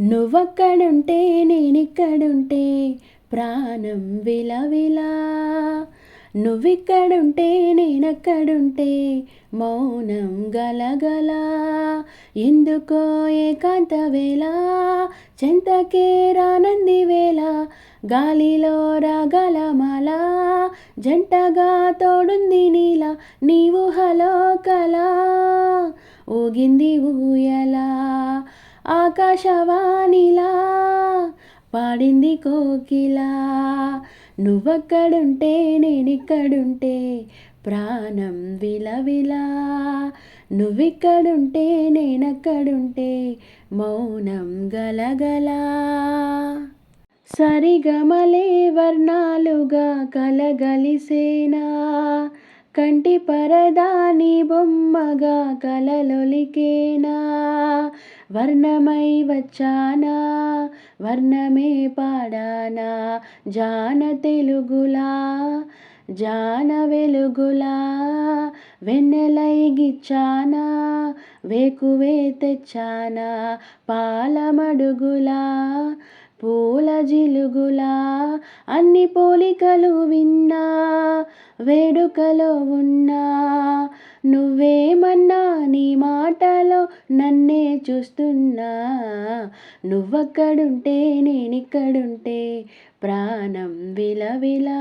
నువ్వక్కడుంటే నేనిక్కడుంటే ప్రాణం విలవిలా. నువ్విక్కడుంటే నేనక్కడుంటే మౌనం గలగల. ఎందుకో ఏకాంత వేళ చెంతకే రానంది వేళ గాలిలో రాగల మాల జంటగా తోడుంది నీల నీవు హలో కల ఊగింది ఊయలా. ఆకాశవాణిలా పాడింది కోకిలా. నువ్వక్కడుంటే నేనిక్కడుంటే ప్రాణం విలవిలా. నువ్విక్కడుంటే నేనక్కడుంటే మౌనం గలగలా. సరిగమలే వర్ణాలుగా కలగలిసేనా. కంటి పరదాని బొమ్మగా కలలొలికేనా. వర్ణమై వచ్చానా వర్ణమే పాడానా జాన తెలుగులా జాన వెలుగులా వెన్నెలై గిచ్చానా వేకువే తెచ్చానా పాలమడుగులా పూల జిలుగులా అన్ని పోలికలు విన్నా వేడుకలో ఉన్నా నువ్వేమన్నా నీ మాటలో నన్నే చూస్తున్నా. నువ్వక్కడుంటే నేనిక్కడుంటే ప్రాణం విలవిలా.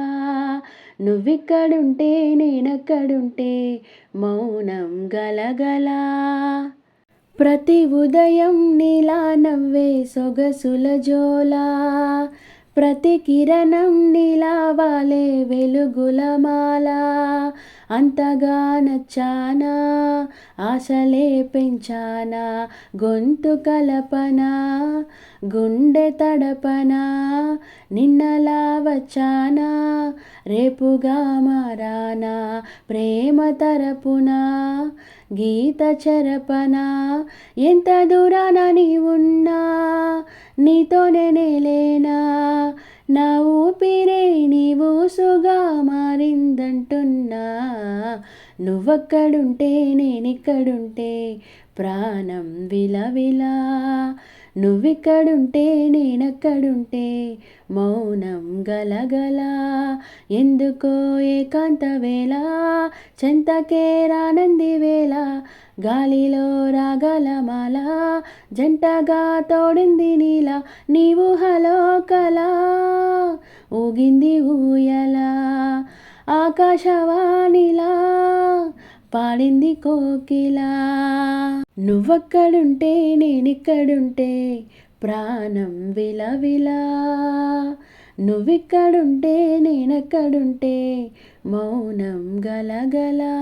నువ్విక్కడుంటే నేనక్కడుంటే మౌనం గలగలా. ప్రతి ఉదయం నీలా నవ్వే సొగసుల జోలా. ప్రతి కిరణం నీలా వాలే వెలుగుల మాలా. అంతగా నచ్చానా? ఆశలే పెంచానా? గొంతు కలపనా? గుండె తడపనా? నిన్నలా వచ్చానా? రేపుగా మారానా? ప్రేమ తరపునా? గీత చెరపనా? ఎంత దూరాన నీ ఉన్నా నీతోనే నేలేనా? నా ఊపిరే నీవు సుగా ఉందంటున్నా. నువ్వక్కడుంటే నేనిక్కడుంటే ప్రాణం విలవిలా నువ్విక్కడుంటే నేనక్కడుంటే మౌనం గలగల ఎందుకో ఏకాంత వేళ చెంతకే రానంది వేళ. గాలిలో రాగల మాల జంటగా తోడింది నీల. నీవు హలో కలా ఊగింది ఊయలా. ఆకాశవాణిలా పాడింది కోకిలా. నువ్వక్కడుంటే నేనిక్కడుంటే ప్రాణం విలవిలా. నువ్విక్కడుంటే నేనక్కడుంటే మౌనం గలగలా.